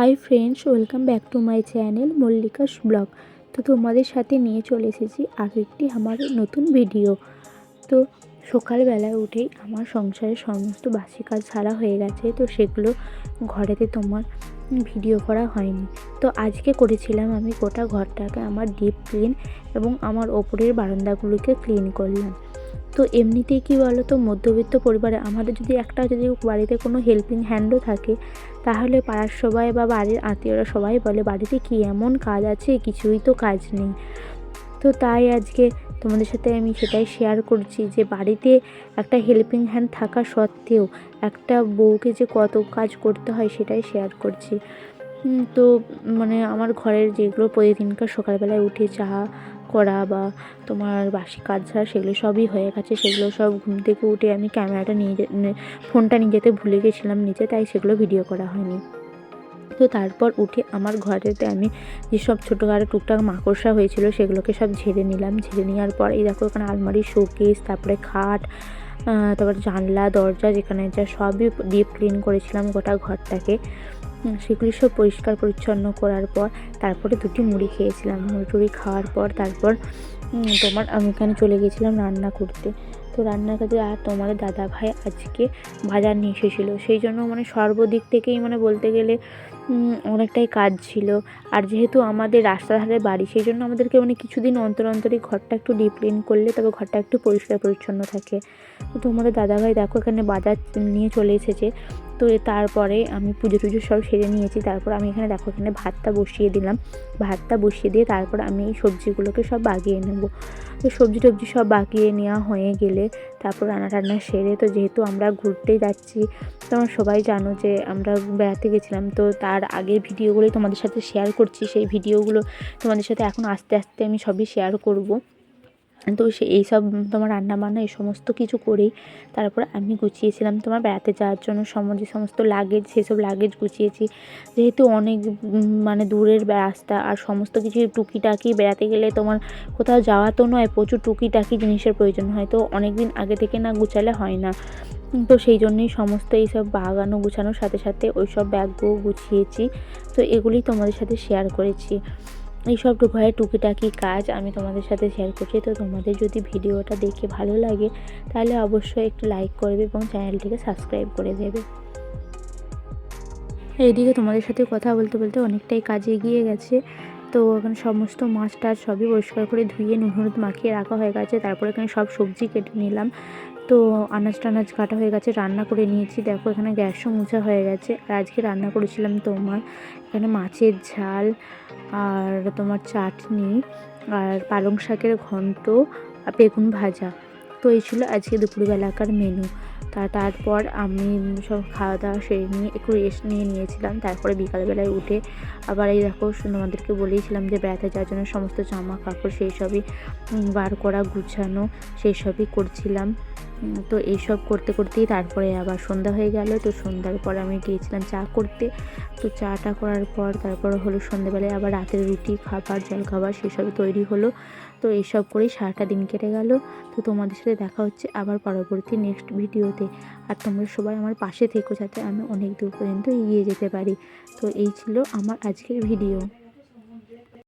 Hi friends welcome back to my channel Mallika's vlog তো তোমাদের সাথে নিয়ে চলে এসেছি আর একটি আমার নতুন ভিডিও তো সকালবেলায় উঠেই আমার সংসারের সমস্ত বাসি কাজ সারা হয়ে গেছে, তো সেগুলো ঘরেতে তোমার ভিডিও করা হয়নি। তো আজকে করেছিলাম আমি গোটা ঘরটাকে আমার ডিপ ক্লিন এবং আমার ওপরের বারান্দাগুলোকে ক্লিন করলাম। তো এমনিতেই কী বলো তো মধ্যবিত্ত পরিবারে আমাদের যদি একটা যদি বাড়িতে কোনো হেল্পিং হ্যান্ডও থাকে, তাহলে পাড়ার সবাই বা বাড়ির আত্মীয়রা সবাই বলে, বাড়িতে কি এমন কাজ আছে? কিছুই তো কাজ নেই। তো তাই আজকে তোমাদের সাথে আমি সেটাই শেয়ার করছি যে বাড়িতে একটা হেল্পিং হ্যান্ড থাকা সত্ত্বেও একটা বউকে যে কত কাজ করতে হয় সেটাই শেয়ার করছি। তো মানে আমার ঘরের যেগুলো প্রতিদিনকার সকালবেলায় উঠে চা করা বা তোমার বাসি কাজ ছাড়া সেগুলো সবই হয়ে গেছে, সেগুলো সব ঘুম থেকে উঠে আমি ক্যামেরাটা নিয়ে ফোনটা নিয়ে যেতে ভুলে গেছিলাম নিচে তাই সেগুলো ভিডিও করা হয়নি। তো তারপর উঠে আমার ঘরেতে আমি যেসব ছোটোখাটো টুকটাক মাকড়সা হয়েছিল সেগুলোকে সব ঝেড়ে নিলাম, ঝেড়ে নেওয়ার পর এই দেখো এখানে আলমারি শোকেস তারপরে খাট তারপরে জানলা, দরজা যেখানে যা সবই ডিপ ক্লিন করেছিলাম গোটা ঘরটাকে। সেগুলি সব পরিষ্কার পরিচ্ছন্ন করার পর তারপরে দুটি মুড়ি খেয়েছিলাম। মুড়ি টুড়ি খাওয়ার পর তারপর তোমার আমি এখানে চলে গেছিলাম রান্না করতে। তো রান্নার কাজে আর তোমাদের দাদা ভাই আজকে বাজার নিয়ে এসেছিল। সেই জন্য মানে সর্বদিক থেকেই মানে বলতে গেলে অনেকটাই কাজ ছিল। আর যেহেতু আমাদের রাস্তার ধারে বাড়ি, সেই জন্য আমাদেরকে মানে কিছুদিন অন্তর অন্তরই ঘরটা একটু ডিপ ক্লিন করলে তবে ঘরটা একটু পরিষ্কার পরিচ্ছন্ন থাকে। তো তোমাদের দাদাভাই দেখো এখানে বাজার নিয়ে চলে এসেছে। তো তারপরে আমি পুজো টুজো সব সেরে নিয়েছি। তারপর আমি এখানে দেখো এখানে ভাতটা বসিয়ে দিলাম। ভাতটা বসিয়ে দিয়ে তারপর আমি এই সবজিগুলোকে সব বাগিয়ে নেব। তো সবজি টবজি সব বাগিয়ে নেওয়া হয়ে গেলে তারপর রান্না টান্না সেরে তো যেহেতু আমরা ঘুরতে যাচ্ছি তোমরা সবাই জানো যে আমরা বেড়াতে গেছিলাম, তো তার আগের ভিডিওগুলোই তোমাদের সাথে শেয়ার করছি। সেই ভিডিওগুলো তোমাদের সাথে এখন আস্তে আস্তে আমি সবই শেয়ার করব। তো সে এইসব তোমার রান্না বান্না এই সমস্ত কিছু করেই তারপর আমি গুছিয়েছিলাম তোমার বেড়াতে যাওয়ার জন্য যে সমস্ত লাগেজ সেসব লাগেজ গুছিয়েছি। যেহেতু অনেক মানে দূরের রাস্তা আর সমস্ত কিছু টুকিটাকি বেড়াতে গেলে তোমার কোথাও যাওয়া তো নয়, প্রচুর টুকিটাকি জিনিসের প্রয়োজন হয়। তো অনেক দিন আগে থেকে না গুছালে হয় না। তো সেই জন্যই সমস্ত এইসব বাগানো গুছানোর সাথে সাথে ওই সব ব্যাগও গুছিয়েছি। তো এগুলি তোমাদের সাথে শেয়ার করেছি। এইসব ঘরে টুকিটাকি কাজ আমি তোমাদের সাথে শেয়ার করছি। তো তোমাদের যদি ভিডিওটা দেখে ভালো লাগে, তাহলে অবশ্যই একটু লাইক করবে এবং চ্যানেলটিকে সাবস্ক্রাইব করে দেবে। এইদিকে তোমাদের সাথে কথা বলতে বলতে অনেকটাই কাজ এগিয়ে গেছে। তো এখানে সমস্ত মাছ টাছ সবই পরিষ্কার করে ধুয়ে নুন হলুদ মাখিয়ে রাখা হয়ে গেছে। তারপরে এখানে সব সবজি কেটে নিলাম। তো আনাজ টানাজ কাটা হয়ে গেছে, রান্না করে নিয়েছি। দেখো এখানে গ্যাসও মোছা হয়ে গেছে। আর আজকে রান্না করেছিলাম তোমার এখানে মাছের ঝাল আর তোমার চাটনি আর পালং শাকের ঘন্ট আর বেগুন ভাজা। তো এই ছিল আজকে দুপুরবেলাকার মেনু তা তারপর আমি সব খাওয়া দাওয়া সেরে নিয়ে একটু রেস্ট নিয়ে নিয়েছিলাম। তারপরে বিকালবেলায় উঠে আবার এই দেখো তোমাদেরকে বলেইছিলাম যে বেড়াতে যাওয়ার জন্য সমস্ত জামা কাপড় সেই সবই বার করা, গুছানো সেই সবই করছিলাম। তো এইসব করতে করতেই তারপরে আবার সন্ধ্যা হয়ে গেল। তো সন্ধ্যার পর আমি গিয়েছিলাম চা করতে। তো চাটা করার পর তারপর হলো সন্ধ্যেবেলায় আবার রাতের রুটি, খাবার জলখাবার সেসব তৈরি হলো। তো এইসব করেই সারাটা দিন কেটে গেল। তো তোমাদের সাথে দেখা হচ্ছে আবার পরবর্তী নেক্সট ভিডিওতে আর তোমরা সবাই আমার পাশে থেকো যাতে আমি অনেক দূর পর্যন্ত এগিয়ে যেতে পারি। তো এই ছিল আমার আজকের ভিডিও